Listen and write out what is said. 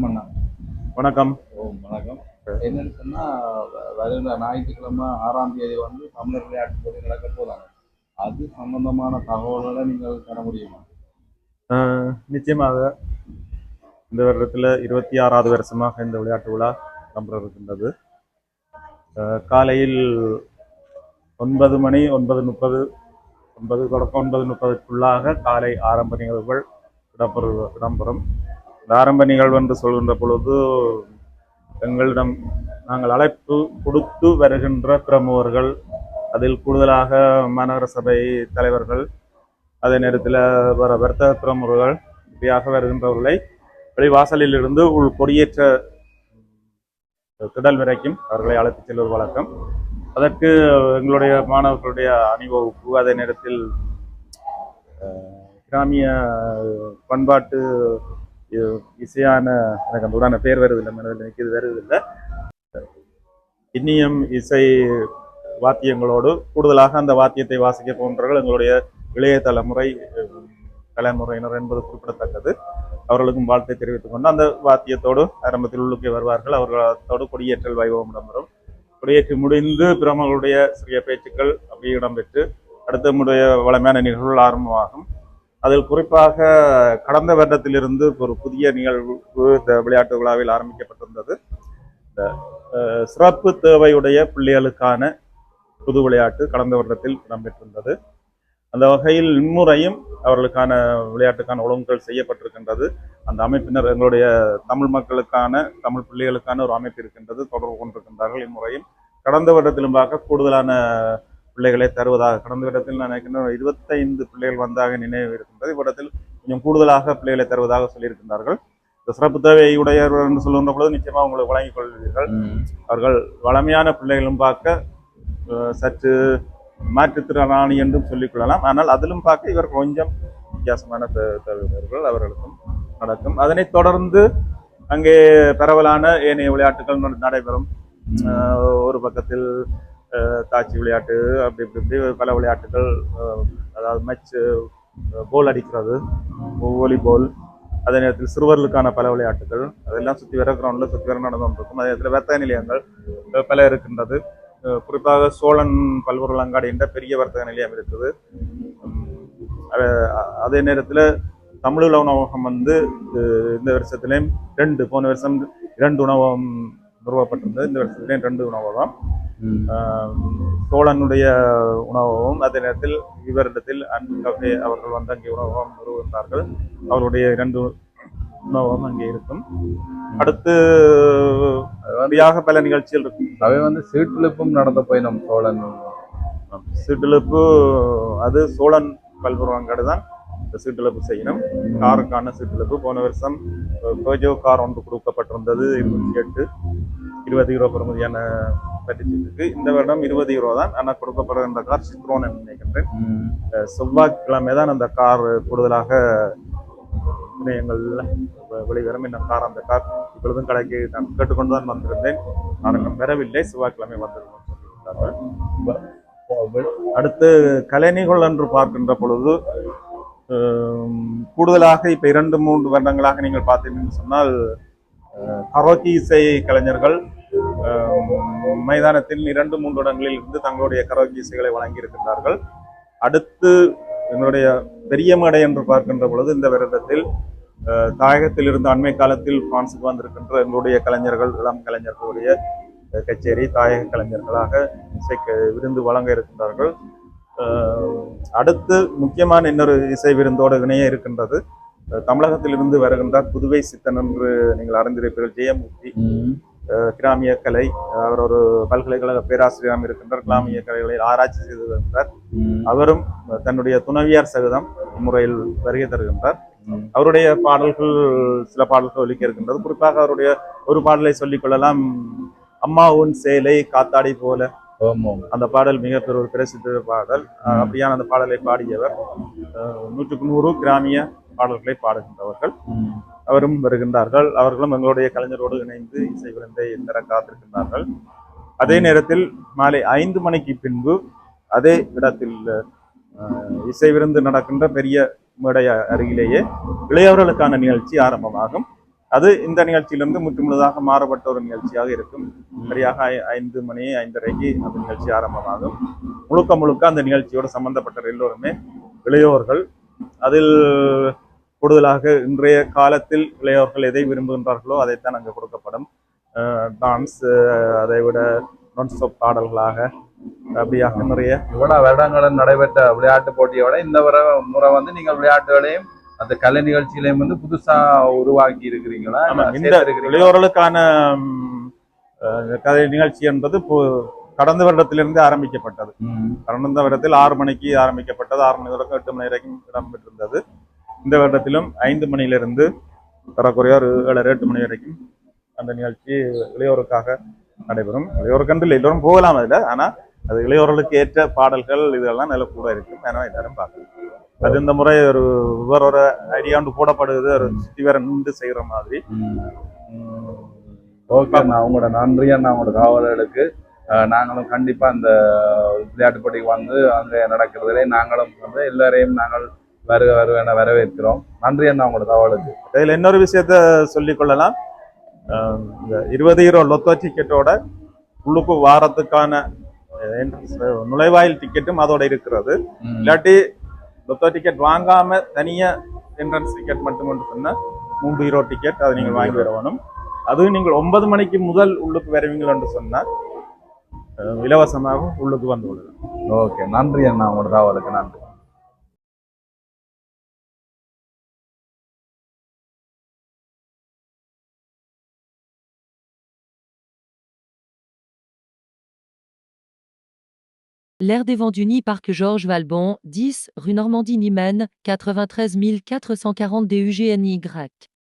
வணக்கம் அண்ணா. வணக்கம். ஓ வணக்கம். என்னன்னு சொன்னா வ- வருகிற ஞாயிற்றுக்கிழமை ஆறாம் தேதி வந்து தமிழர் விளையாட்டு போட்டி நடக்க போறாங்க அது சம்பந்தமான தகவல்களை நீங்கள் தர முடியுமா? நிச்சயமாக. இந்த வருடத்தில் இருபத்தி ஆறாவது வருஷமாக இந்த விளையாட்டு விழா நடைபெற இருக்கின்றது காலையில் ஒன்பது மணி ஒன்பது முப்பது ஒன்பது தொடக்கம் ஒன்பது முப்பதுக்குள்ளாக காலை ஆரம்ப நிகழ்வுகள் இடம்பெறு இடம்பெறும். இந்த ஆரம்ப நிகழ்வு என்று சொல்கின்ற பொழுது எங்களிடம் நாங்கள் அழைப்பு கொடுத்து வருகின்ற பிரமுகர்கள் அதில் கூடுதலாக மாநகர சபை தலைவர்கள் அதே நேரத்தில் வர வர்த்தக பிரமுகர்கள் இப்படியாக வருகின்றவர்களை வெளிவாசலில் இருந்து உள் கொடியேற்ற திடல் வரைக்கும் அவர்களை அழைத்துச் செல்வது வழக்கம். அதற்கு எங்களுடைய மாணவர்களுடைய அணிவகுப்பு அதே நேரத்தில் கிராமிய பண்பாட்டு இ- இசையான எனக்கு அந்த உடான பேர் வருவதில்லை மனதில் எனக்கு வருவதில்லை. இன்னியம் இசை வாத்தியங்களோடு கூடுதலாக அந்த வாத்தியத்தை வாசிக்க போன்றவர்கள் எங்களுடைய இளைய தலைமுறை தலைமுறையினர் என்பது குறிப்பிடத்தக்கது. அவர்களுக்கும் வாழ்த்தை தெரிவித்துக் கொண்டு அந்த வாத்தியத்தோடு ஆரம்பத்தில் உள்ளுக்கே வருவார்கள். அவர்களோடு கொடியேற்றல் வைபவம் இடம்பெறும். கொடியேற்றி முடிந்து பிரமகளுடைய சிறிய பேச்சுக்கள் அப்படியே இடம்பெற்று அடுத்த நம்முடைய வளமையான நிகழ்வுகள் ஆரம்பமாகும். அதில் குறிப்பாக கடந்த வருடத்திலிருந்து ஒரு புதிய நிகழ்வு இந்த விளையாட்டு விழாவில் ஆரம்பிக்கப்பட்டிருந்தது. இந்த சிறப்பு தேவையுடைய பிள்ளைகளுக்கான புது விளையாட்டு கடந்த வருடத்தில் இடம்பெற்றிருந்தது. அந்த வகையில் இம்முறையும் அவர்களுக்கான விளையாட்டுக்கான ஒழுங்குகள் செய்யப்பட்டிருக்கின்றது. அந்த அமைப்பினர் எங்களுடைய தமிழ் மக்களுக்கான தமிழ் பிள்ளைகளுக்கான ஒரு அமைப்பு இருக்கின்றது. தொடர்பு கொண்டிருக்கின்றார்கள் இம்முறையும். கடந்த வருடத்திலும் பார்க்க கூடுதலான பிள்ளைகளை தருவதாக கடந்த இடத்தில் நான் நினைக்கின்றேன் இருபத்தைந்து பிள்ளைகள் வந்தாக நினைவு இருக்கின்றது இவ்விடத்தில் கொஞ்சம் கூடுதலாக பிள்ளைகளை தருவதாக சொல்லியிருக்கின்றார்கள். இந்த சிறப்பு தேவையுடையவர் என்று சொல்லுகின்ற பொழுது நிச்சயமாக உங்களுக்கு வழங்கிக் கொள்வீர்கள். அவர்கள் வளமையான பிள்ளைகளும் பார்க்க சற்று மாற்றுத்திறனாளி என்றும் சொல்லிக் கொள்ளலாம். ஆனால் அதிலும் பார்க்க இவர் கொஞ்சம் வித்தியாசமான தே- தேவையுடையவர்கள் அவர்களுக்கும் நடக்கும். அதனைத் தொடர்ந்து அங்கே பரவலான ஏனைய விளையாட்டுகள் நடைபெறும். ஒரு பக்கத்தில் தாச்சி விளையாட்டு அப்படி இப்படி இப்படி பல விளையாட்டுகள் அதாவது மேட்ச் கோல் அடிக்கிறது வாலிபால் அதே நேரத்தில் சிறுவர்களுக்கான பல விளையாட்டுகள் அதெல்லாம் சுற்றி வர கிரவுண்டில் சுற்றி வர நடந்து கொண்டிருக்கும். அதே நேரத்தில் வர்த்தக நிலையங்கள் பல இருக்கின்றது. குறிப்பாக சோழன் பல்பொருள் என்ற பெரிய வர்த்தக நிலையம் இருக்குது. அதே நேரத்தில் தமிழ் உணவகம் வந்து இந்த வருஷத்துலேயும் ரெண்டு போன வருஷம் இரண்டு உணவகம் நிறுவப்பட்டிருந்தது இந்த வருஷத்துலேயும் ரெண்டு உணவகம் சோழனுடைய உணவகம் அதே நேரத்தில் இவரிடத்தில் அன்பு அவர்கள் வந்து அங்கே உணவகம் நிறுவுகின்றார்கள் அவருடைய இரண்டு உணவகம் அங்கே இருக்கும். அடுத்து அப்படியாக பல நிகழ்ச்சிகள் இருக்கும். அவை வந்து சீட்டுலிப்பும் நடந்த போய் நம் சோழன். சீட்டிழப்பு அது சோழன் பல்புருவங்காடு தான் சீட்டிழப்பு செய்யணும். காருக்கான சீட்டிழப்பு போன வருஷம் பேஜோ கார் ஒன்று கொடுக்கப்பட்டிருந்தது இருபத்தி எட்டு இருபது யூரோ பெறுமதியான பட்டிச்சிருக்கு இந்த வருடம் இருபது யூரோ தான் ஆனால் கொடுக்கப்படுகின்ற கார் சித்ரோன் என்று நினைக்கின்றேன். செவ்வாய்க்கிழமை தான் அந்த கார் கூடுதலாக இணையங்கள்ல வெ- வெளிவரும். இந்த கார் அந்த கார் இப்பொழுதும் கடைக்கு நான் கேட்டுக்கொண்டு தான் வந்திருந்தேன். ஆனால் பெறவில்லை செவ்வாய்க்கிழமை வந்திருக்கோம் அடுத்து கலைஞர்கள் என்று பார்க்கின்ற பொழுது கூடுதலாக இப்ப இரண்டு மூன்று வருடங்களாக நீங்கள் பார்த்தீங்கன்னு சொன்னால் கரோக்கி இசை கலைஞர்கள் மைதானத்தில் இரண்டு மூன்று இடங்களில் இருந்து தங்களுடைய கரோக்கி இசைகளை வழங்கியிருக்கின்றார்கள். அடுத்து என்னுடைய பெரிய மேடை என்று பார்க்கின்ற பொழுது இந்த வருடத்தில் தாயகத்தில் இருந்து அண்மை காலத்தில் பிரான்ஸுக்கு வந்திருக்கின்ற எங்களுடைய கலைஞர்கள் இளம் கலைஞர்களுடைய கச்சேரி தாயக கலைஞர்களாக இசைக்கு விருந்து வழங்க இருக்கின்றார்கள். அடுத்து முக்கியமான இன்னொரு இசை விருந்தோடு இணைய இருக்கின்றது. தமிழகத்திலிருந்து வருகின்றார் புதுவை சித்தன் என்று நீங்கள் அறிந்திருப்பீர்கள் ஜெயமூர்த்தி. கிராமிய கலை அவர் ஒரு பல்கலைக்கழக பேராசிரியராக இருக்கின்றார் கிராமிய கலைகளை ஆராய்ச்சி செய்து வருகின்றார். அவரும் தன்னுடைய துணைவியார் சகிதம் முறையில் வருகை தருகின்றார். அவருடைய பாடல்கள் சில பாடல்கள் ஒலிக்க இருக்கின்றது. குறிப்பாக அவருடைய ஒரு பாடலை சொல்லிக் கொள்ளலாம். அம்மா உன் சேலை காத்தாடி போல. அந்த பாடல் மிக ஒரு பிரசித்த பாடல். அப்படியான அந்த பாடலை பாடியவர் நூற்றுக்கு நூறு கிராமிய பாடல்களை பாடுகின்றவர்கள். அவரும் வருகின்றார்கள். அவர்களும் எங்களுடைய கலைஞரோடு இணைந்து இசை விருந்தை தர காத்திருக்கின்றார்கள். அதே நேரத்தில் மாலை ஐந்து மணிக்கு பின்பு அதே இடத்தில் இசை விருந்து நடக்கின்ற பெரிய மேடை அருகிலேயே இளையவர்களுக்கான நிகழ்ச்சி ஆரம்பமாகும். அது இந்த நிகழ்ச்சியிலிருந்து முற்றுமுழுதாக மாறுபட்ட ஒரு நிகழ்ச்சியாக இருக்கும். சரியாக ஐ- ஐந்து மணி ஐந்தரைக்கு அந்த நிகழ்ச்சி ஆரம்பமாகும். முழுக்க முழுக்க அந்த நிகழ்ச்சியோடு சம்பந்தப்பட்ட எல்லோருமே இளையோர்கள். அதில் கூடுதலாக இன்றைய காலத்தில் இளையோர்கள் எதை விரும்புகின்றார்களோ அதைத்தான் அங்கு கொடுக்கப்படும். டான்ஸ் அதை விட நான் ஸ்டாப் பாடல்களாக அப்படியாக நிறைய. இவ்வளவு வருடங்களும் நடைபெற்ற விளையாட்டு போட்டியை விட இந்த முறை வந்து நீங்கள் விளையாட்டுகளையும் அந்த கலை நிகழ்ச்சிகளையும் வந்து புதுசா உருவாக்கி இருக்கிறீங்களா இந்த? இளையோர்களுக்கான கதை நிகழ்ச்சி என்பது கடந்த வருடத்திலிருந்து ஆரம்பிக்கப்பட்டது. கடந்த வருடத்தில் ஆறு மணிக்கு ஆரம்பிக்கப்பட்டது. ஆறு மணி தொடக்கம் எட்டு மணி வரைக்கும் இடம்பெற்றிருந்தது. இந்த வருடத்திலும் ஐந்து மணியிலிருந்து தரக்குறைய ஒரு ஏழரை எட்டு மணி வரைக்கும் அந்த நிகழ்ச்சி இளையோருக்காக நடைபெறும். இளையோருக்கன்று இல்லை எல்லோரும் போகலாம் அதில் ஆனால் அது இளையோர்களுக்கு ஏற்ற பாடல்கள் இதெல்லாம் நல்ல கூட இருக்கும். ஏன்னா எல்லாரும் பார்க்கலாம். அது இந்த முறை ஒரு வேற ஒரு ஐடியாண்டு போடப்படுது ஒரு சுற்றி வேற நின்று செய்கிற மாதிரி. ஓகே நான் உங்களோட நன்றி அண்ணா உங்களோட காவலர்களுக்கு. நாங்களும் கண்டிப்பாக அந்த விளையாட்டு போட்டிக்கு வந்து அங்கே நடக்கிறதுலே நாங்களும் வந்து எல்லாரையும் நாங்கள் வருக வருவ வரவேற்கிறோம். நன்றி அண்ணா உங்களோட காவலுக்கு இதில் இன்னொரு விஷயத்த சொல்லிக் கொள்ளலாம். அஹ் இந்த இருபது ஹீரோ லொத்தோ டிக்கெட்டோட உள்ளுக்கு வாரத்துக்கான நுழைவாயில் டிக்கெட்டும் அதோட இருக்கிறது. இல்லாட்டி லொத்தோ டிக்கெட் வாங்காம தனியா என்ட்ரன்ஸ் டிக்கெட் மட்டும் கொண்டு சொன்னா மூன்று ஹீரோ டிக்கெட் அதை நீங்கள் வாங்கி வரணும். அதுவும் நீங்கள் ஒன்பது மணிக்கு முதல் உள்ளுக்கு வருவீங்கன்னு சொன்னா அஹ், இலவசமாக உள்ளுக்கு வந்து விடலாம். ஓகே நன்றி அண்ணா உங்களோட காவலுக்கு நன்றி. L'aire des Vendunis Parc Georges Valbon, 10, rue Normandie Niemen, 93 440 DUGNY.